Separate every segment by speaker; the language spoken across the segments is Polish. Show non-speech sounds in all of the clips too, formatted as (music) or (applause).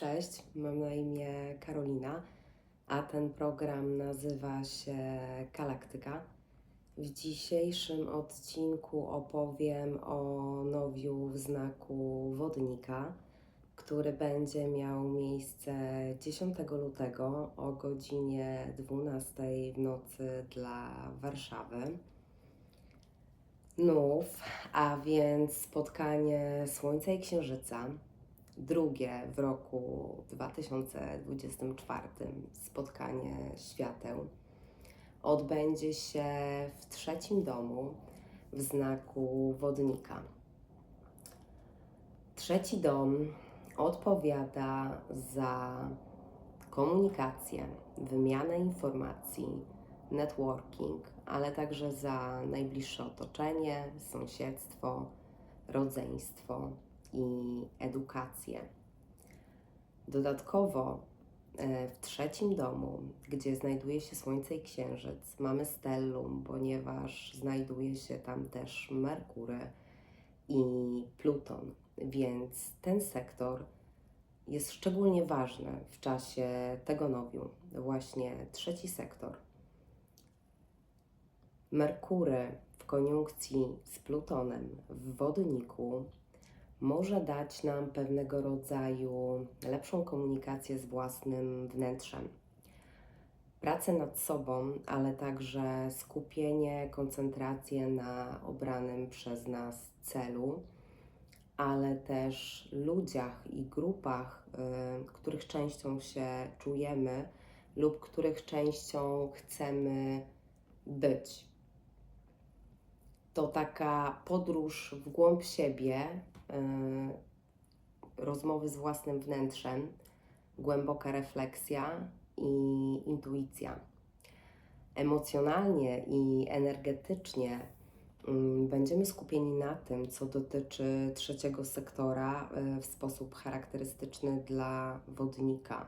Speaker 1: Cześć, mam na imię Karolina, a ten program nazywa się Galaktyka. W dzisiejszym odcinku opowiem o nowiu w znaku wodnika, który będzie miał miejsce 10 lutego o godzinie 12 w nocy dla Warszawy. Nów, a więc spotkanie Słońca i Księżyca drugie w roku 2024 spotkanie świateł odbędzie się w trzecim domu w znaku wodnika. Trzeci dom odpowiada za komunikację, wymianę informacji, networking, ale także za najbliższe otoczenie, sąsiedztwo, rodzeństwo i edukację. Dodatkowo e, w trzecim domu, gdzie znajduje się Słońce i Księżyc, mamy stellum, ponieważ znajduje się tam też Merkury i Pluton, więc ten sektor jest szczególnie ważny w czasie tego nowiu, właśnie trzeci sektor. Merkury w koniunkcji z Plutonem w wodniku może dać nam pewnego rodzaju lepszą komunikację z własnym wnętrzem. Pracę nad sobą, ale także skupienie, koncentrację na obranym przez nas celu, ale też ludziach i grupach, y, których częścią się czujemy lub których częścią chcemy być. To taka podróż w głąb siebie, rozmowy z własnym wnętrzem, głęboka refleksja i intuicja. Emocjonalnie i energetycznie mm, będziemy skupieni na tym, co dotyczy trzeciego sektora y, w sposób charakterystyczny dla wodnika.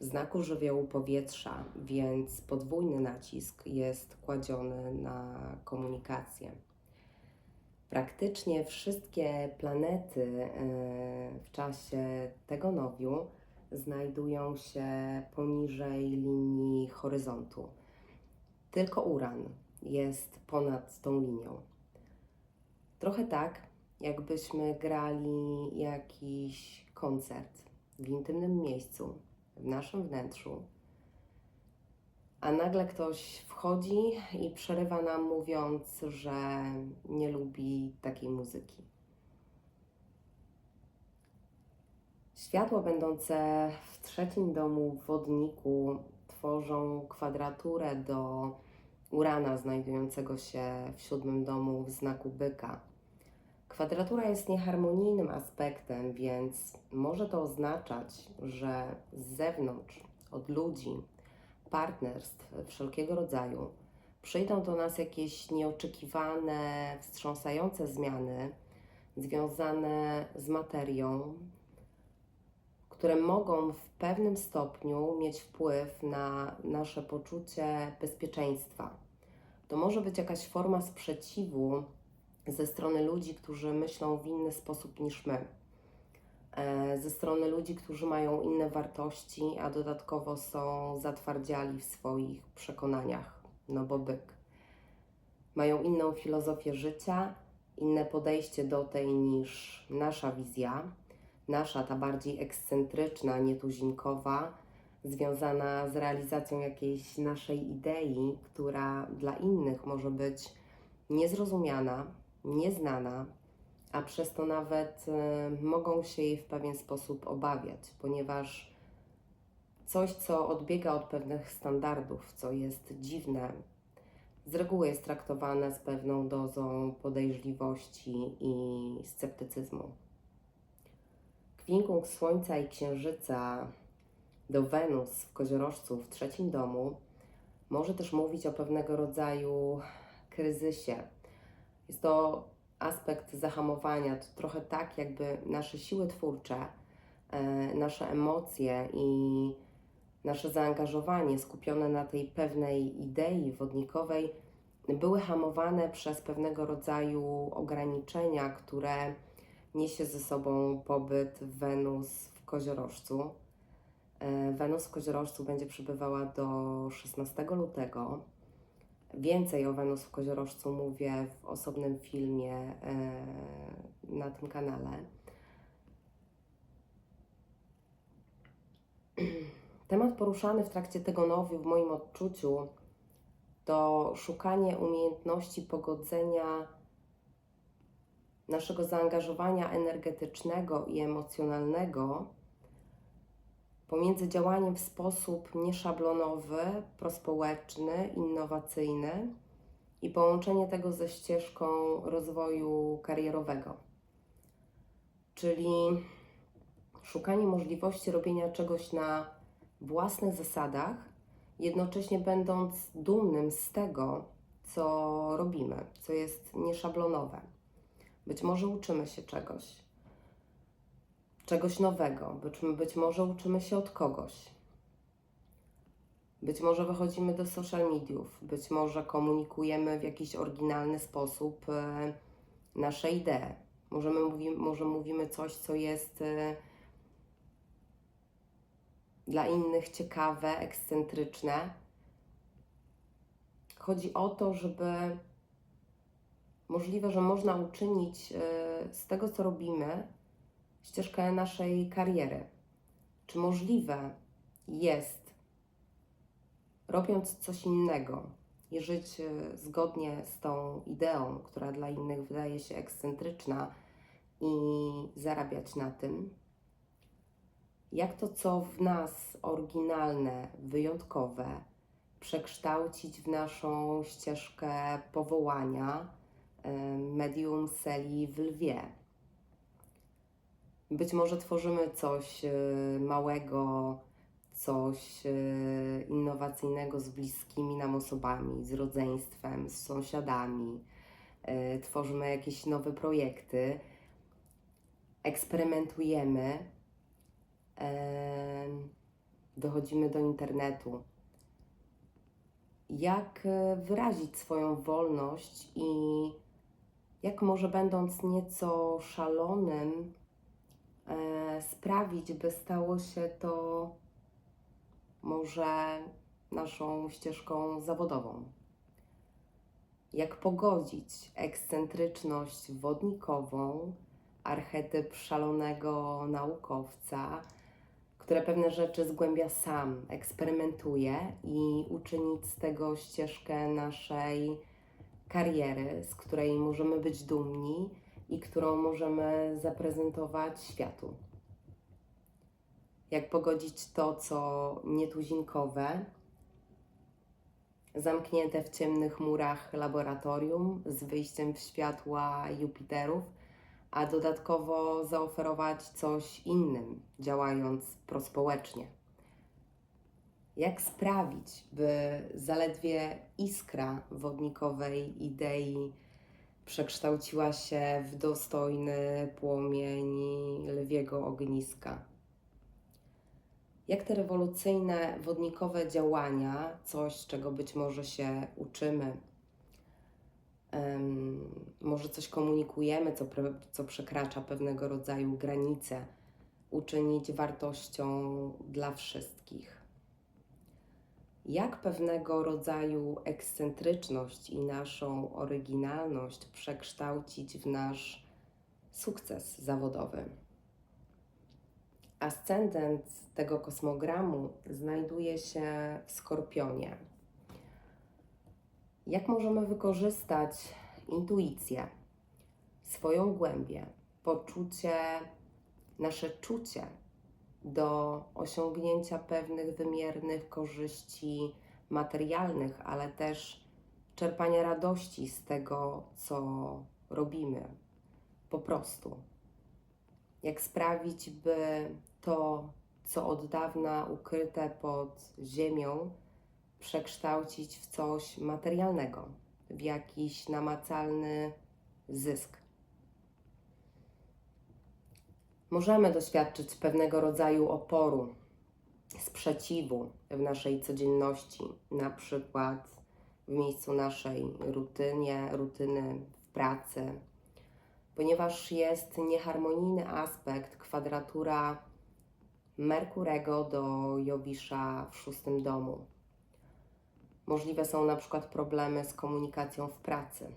Speaker 1: Znaku żywiołu powietrza, więc podwójny nacisk jest kładziony na komunikację. Praktycznie wszystkie planety e, w czasie tego nowiu znajdują się poniżej linii horyzontu. Tylko Uran jest ponad tą linią. Trochę tak, jakbyśmy grali jakiś koncert w intymnym miejscu, w naszym wnętrzu, a nagle ktoś wchodzi i przerywa nam, mówiąc, że nie lubi takiej muzyki. Światła będące w trzecim domu w wodniku tworzą kwadraturę do Urana znajdującego się w siódmym domu w znaku byka. Kwadratura jest nieharmonijnym aspektem, więc może to oznaczać, że z zewnątrz, od ludzi, partnerstw wszelkiego rodzaju przyjdą do nas jakieś nieoczekiwane, wstrząsające zmiany związane z materią, które mogą w pewnym stopniu mieć wpływ na nasze poczucie bezpieczeństwa. To może być jakaś forma sprzeciwu ze strony ludzi, którzy myślą w inny sposób niż my ze strony ludzi, którzy mają inne wartości, a dodatkowo są zatwardziali w swoich przekonaniach, no bo byk. Mają inną filozofię życia, inne podejście do tej niż nasza wizja, nasza ta bardziej ekscentryczna, nietuzinkowa, związana z realizacją jakiejś naszej idei, która dla innych może być niezrozumiana, nieznana, a przez to nawet y, mogą się jej w pewien sposób obawiać, ponieważ coś, co odbiega od pewnych standardów, co jest dziwne, z reguły jest traktowane z pewną dozą podejrzliwości i sceptycyzmu. Kwinkung Słońca i Księżyca do Wenus w Koziorożcu w trzecim domu może też mówić o pewnego rodzaju kryzysie. Jest to aspekt zahamowania to trochę tak, jakby nasze siły twórcze, e, nasze emocje i nasze zaangażowanie skupione na tej pewnej idei wodnikowej były hamowane przez pewnego rodzaju ograniczenia, które niesie ze sobą pobyt Wenus w koziorożcu. E, Wenus w koziorożcu będzie przybywała do 16 lutego. Więcej o Wenus w koziorożcu mówię w osobnym filmie e, na tym kanale. (clears throat) Temat poruszany w trakcie tego nowiu w moim odczuciu to szukanie umiejętności pogodzenia naszego zaangażowania energetycznego i emocjonalnego pomiędzy działaniem w sposób nieszablonowy, prospołeczny, innowacyjny i połączenie tego ze ścieżką rozwoju karierowego. Czyli szukanie możliwości robienia czegoś na własnych zasadach, jednocześnie będąc dumnym z tego, co robimy, co jest nieszablonowe. Być może uczymy się czegoś, czegoś nowego, być, być może uczymy się od kogoś. Być może wychodzimy do social mediów, być może komunikujemy w jakiś oryginalny sposób e, nasze idee. Możemy mówi, może mówimy coś, co jest e, dla innych ciekawe, ekscentryczne. Chodzi o to, żeby możliwe, że można uczynić e, z tego, co robimy, ścieżkę naszej kariery. Czy możliwe jest, robiąc coś innego, i żyć e, zgodnie z tą ideą, która dla innych wydaje się ekscentryczna, i zarabiać na tym? Jak to, co w nas oryginalne, wyjątkowe, przekształcić w naszą ścieżkę powołania e, medium Seli w lwie? Być może tworzymy coś e, małego, coś e, innowacyjnego z bliskimi nam osobami, z rodzeństwem, z sąsiadami. Tworzymy jakieś nowe projekty, eksperymentujemy, wychodzimy do internetu. Jak e, wyrazić swoją wolność i jak może będąc nieco szalonym, e, sprawić, by stało się to może naszą ścieżką zawodową. Jak pogodzić ekscentryczność wodnikową, archetyp szalonego naukowca, które pewne rzeczy zgłębia sam, eksperymentuje i uczynić z tego ścieżkę naszej kariery, z której możemy być dumni i którą możemy zaprezentować światu. Jak pogodzić to, co nietuzinkowe, zamknięte w ciemnych murach laboratorium z wyjściem w światła Jupiterów a dodatkowo zaoferować coś innym, działając prospołecznie. Jak sprawić, by zaledwie iskra wodnikowej idei przekształciła się w dostojny płomień lwiego ogniska? Jak te rewolucyjne wodnikowe działania, coś czego być może się uczymy, może coś komunikujemy, co, co przekracza pewnego rodzaju granice, uczynić wartością dla wszystkich. Jak pewnego rodzaju ekscentryczność i naszą oryginalność przekształcić w nasz sukces zawodowy? Ascendent tego kosmogramu znajduje się w Skorpionie jak możemy wykorzystać intuicję, swoją głębię, poczucie, nasze czucie do osiągnięcia pewnych wymiernych korzyści materialnych, ale też czerpania radości z tego, co robimy. Po prostu. Jak sprawić, by to, co od dawna ukryte pod ziemią, przekształcić w coś materialnego, w jakiś namacalny zysk. Możemy doświadczyć pewnego rodzaju oporu, sprzeciwu w naszej codzienności, na przykład w miejscu naszej rutynie, rutyny w pracy, ponieważ jest nieharmonijny aspekt, kwadratura Merkurego do Jowisza w szóstym domu. Możliwe są na przykład problemy z komunikacją w pracy.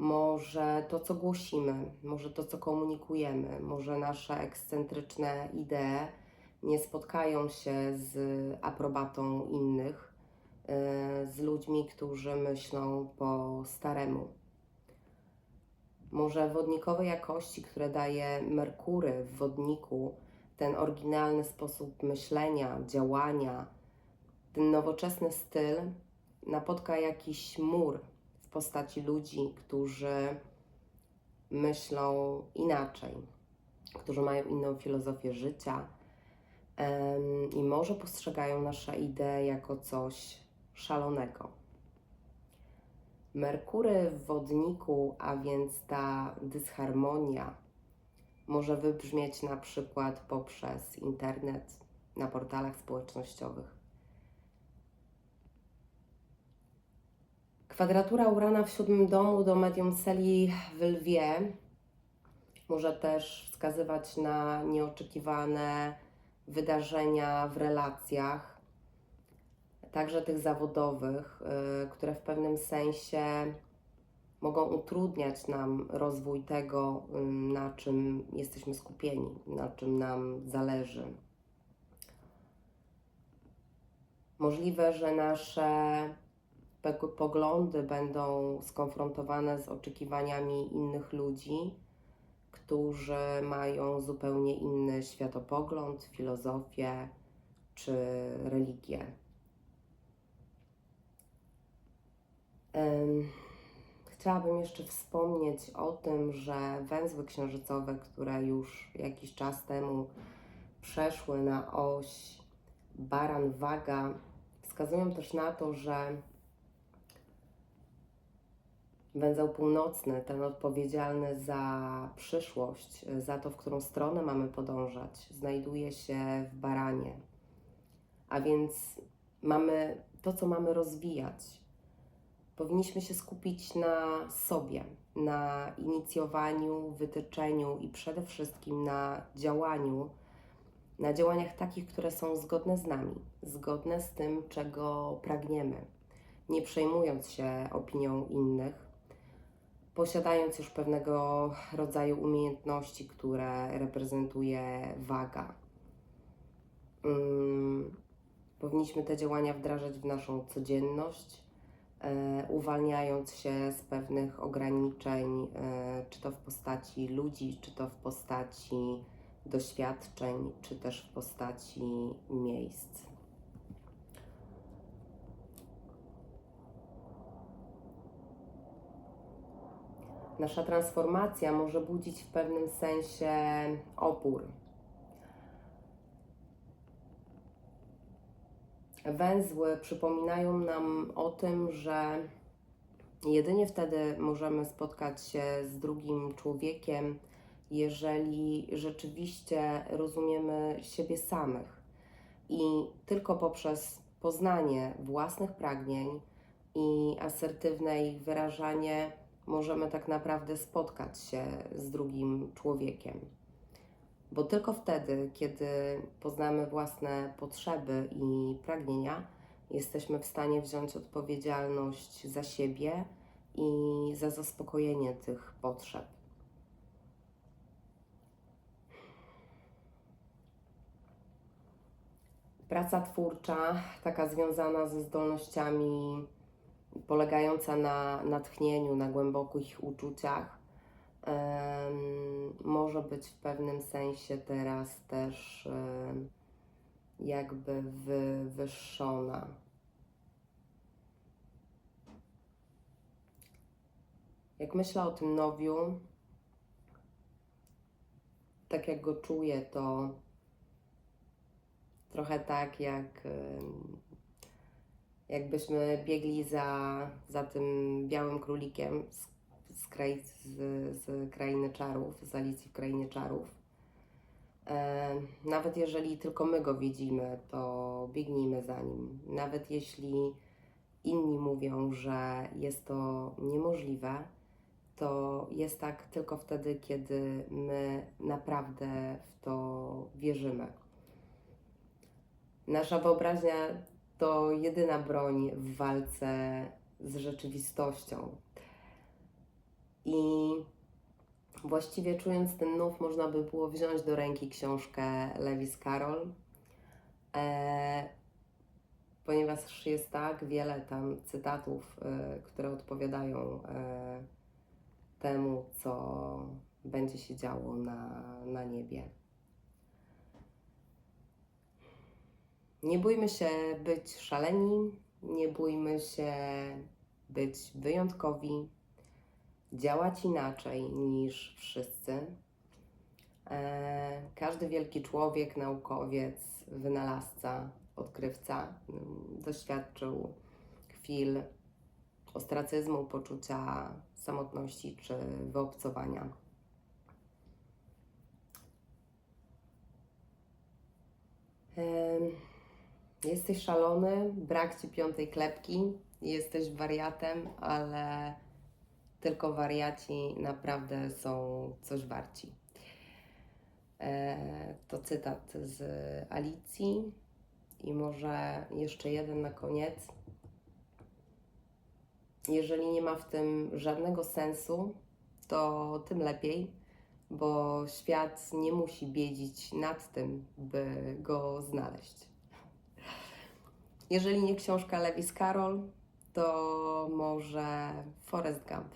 Speaker 1: Może to, co głosimy, może to, co komunikujemy, może nasze ekscentryczne idee nie spotkają się z aprobatą innych, y, z ludźmi, którzy myślą po staremu. Może wodnikowe jakości, które daje Merkury w wodniku, ten oryginalny sposób myślenia, działania, ten nowoczesny styl napotka jakiś mur postaci ludzi, którzy myślą inaczej, którzy mają inną filozofię życia i może postrzegają nasze idee jako coś szalonego. Merkury w wodniku, a więc ta dysharmonia, może wybrzmieć na przykład poprzez internet, na portalach społecznościowych. Kwadratura Urana w siódmym domu do medium celi w lwie może też wskazywać na nieoczekiwane wydarzenia w relacjach, także tych zawodowych, y, które w pewnym sensie mogą utrudniać nam rozwój tego, y, na czym jesteśmy skupieni, na czym nam zależy. Możliwe, że nasze poglądy będą skonfrontowane z oczekiwaniami innych ludzi, którzy mają zupełnie inny światopogląd, filozofię czy religię. Chciałabym jeszcze wspomnieć o tym, że węzły księżycowe, które już jakiś czas temu przeszły na oś baran-waga, wskazują też na to, że węzeł północny, ten odpowiedzialny za przyszłość, za to, w którą stronę mamy podążać, znajduje się w baranie. A więc mamy to, co mamy rozwijać. Powinniśmy się skupić na sobie, na inicjowaniu, wytyczeniu i przede wszystkim na działaniu, na działaniach takich, które są zgodne z nami, zgodne z tym, czego pragniemy, nie przejmując się opinią innych, posiadając już pewnego rodzaju umiejętności, które reprezentuje waga. Mm, powinniśmy te działania wdrażać w naszą codzienność, e, uwalniając się z pewnych ograniczeń, e, czy to w postaci ludzi, czy to w postaci doświadczeń, czy też w postaci miejsc. Nasza transformacja może budzić w pewnym sensie opór. Węzły przypominają nam o tym, że jedynie wtedy możemy spotkać się z drugim człowiekiem, jeżeli rzeczywiście rozumiemy siebie samych. I tylko poprzez poznanie własnych pragnień i asertywne ich wyrażanie możemy tak naprawdę spotkać się z drugim człowiekiem. Bo tylko wtedy, kiedy poznamy własne potrzeby i pragnienia, jesteśmy w stanie wziąć odpowiedzialność za siebie i za zaspokojenie tych potrzeb. Praca twórcza, taka związana ze zdolnościami, polegająca na natchnieniu, na głębokich uczuciach, może być w pewnym sensie teraz też jakby wywyższona. Jak myślę o tym nowiu, tak jak go czuję, to trochę tak jak jakbyśmy biegli za, za tym białym królikiem z, z, z, z krainy czarów, z Alicji w krainie czarów. E, nawet jeżeli tylko my go widzimy, to biegnijmy za nim. Nawet jeśli inni mówią, że jest to niemożliwe, to jest tak tylko wtedy, kiedy my naprawdę w to wierzymy. Nasza wyobraźnia to jedyna broń w walce z rzeczywistością. I właściwie czując ten nów, można by było wziąć do ręki książkę Lewis Carroll, e, ponieważ jest tak wiele tam cytatów, e, które odpowiadają e, temu, co będzie się działo na, na niebie. Nie bójmy się być szaleni, nie bójmy się być wyjątkowi, działać inaczej niż wszyscy. E, Każdy wielki człowiek, naukowiec, wynalazca, odkrywca mm, doświadczył chwil ostracyzmu, poczucia samotności czy wyobcowania. Em, Jesteś szalony, brak ci piątej klepki, jesteś wariatem, ale tylko wariaci naprawdę są coś warci. E, To cytat z Alicji i może jeszcze jeden na koniec. Jeżeli nie ma w tym żadnego sensu, to tym lepiej, bo świat nie musi biedzić nad tym, by go znaleźć. Jeżeli nie książka Lewis Carroll, to może Forrest Gump.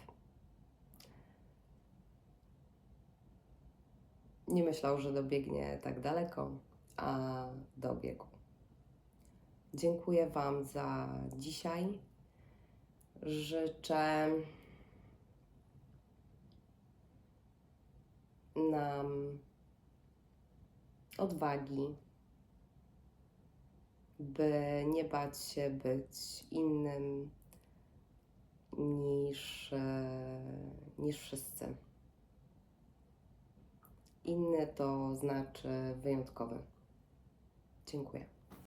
Speaker 1: Nie myślał, że dobiegnie tak daleko, a dobiegł. Dziękuję Wam za dzisiaj. Życzę nam odwagi, by nie bać się być innym niż, e, niż wszyscy. Inny to znaczy wyjątkowy. Dziękuję.